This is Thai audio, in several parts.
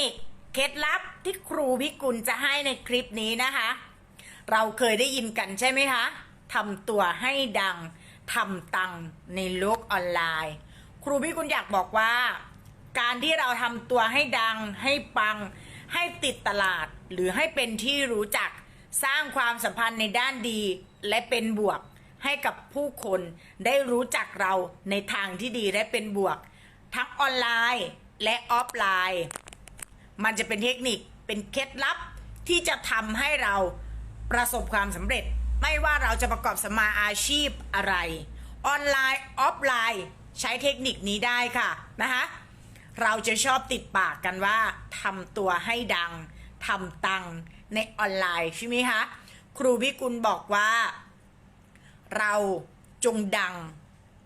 นี่เคล็ดลับที่ครูพิกุลจะให้ในคลิปนี้นะคะ เราเคยได้ยินกันใช่ไหมคะทำตัวให้ดังทำตังในโลกออนไลน์ ครูพิกุลอยากบอกว่า การที่เราทำตัวให้ดัง ให้ปัง ให้ติดตลาด หรือให้เป็นที่รู้จักสร้างความสัมพันธ์ในด้านดี และเป็นบวก ให้กับผู้คนได้รู้จักเราในทางที่ดีและเป็นบวก ทั้งออนไลน์และออฟไลน์ มันจะเป็นเทคนิคเป็นเคล็ดลับที่จะทำให้เราประสบความสำเร็จ ไม่ว่าเราจะประกอบสมาอาชีพอะไร ออนไลน์ออฟไลน์ ใช้เทคนิคนี้ได้ค่ะนะคะเราจะชอบติดปากกันว่าทำตัวให้ดังทำตังในออนไลน์ใช่ไหมคะครูพิกุลบอกว่า เราจงดัง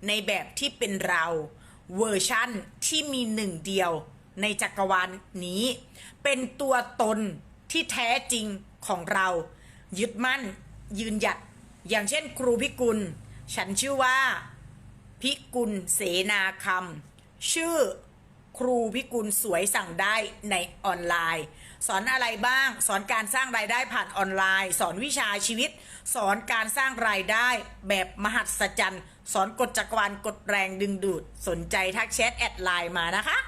ในแบบที่เป็นเราเวอร์ชั่นที่มีหนึ่งเดียว ในจักรวาลนี้ เป็นตัวตนที่แท้จริงของเรา ยึดมั่นยืนหยัด อย่างเช่นครูพิกุล ฉันชื่อว่า พิกุลเสนาคำชื่อครูพิกุลสวยสั่งได้ในออนไลน์ สอนอะไรบ้าง สอนการสร้างรายได้ผ่านออนไลน์ สอนวิชาชีวิต สอนการสร้างรายได้แบบมหัศจรรย์ สอนกฎจักรวาลกฎแรงดึงดูด สนใจทักแชทแอดไลน์มานะคะ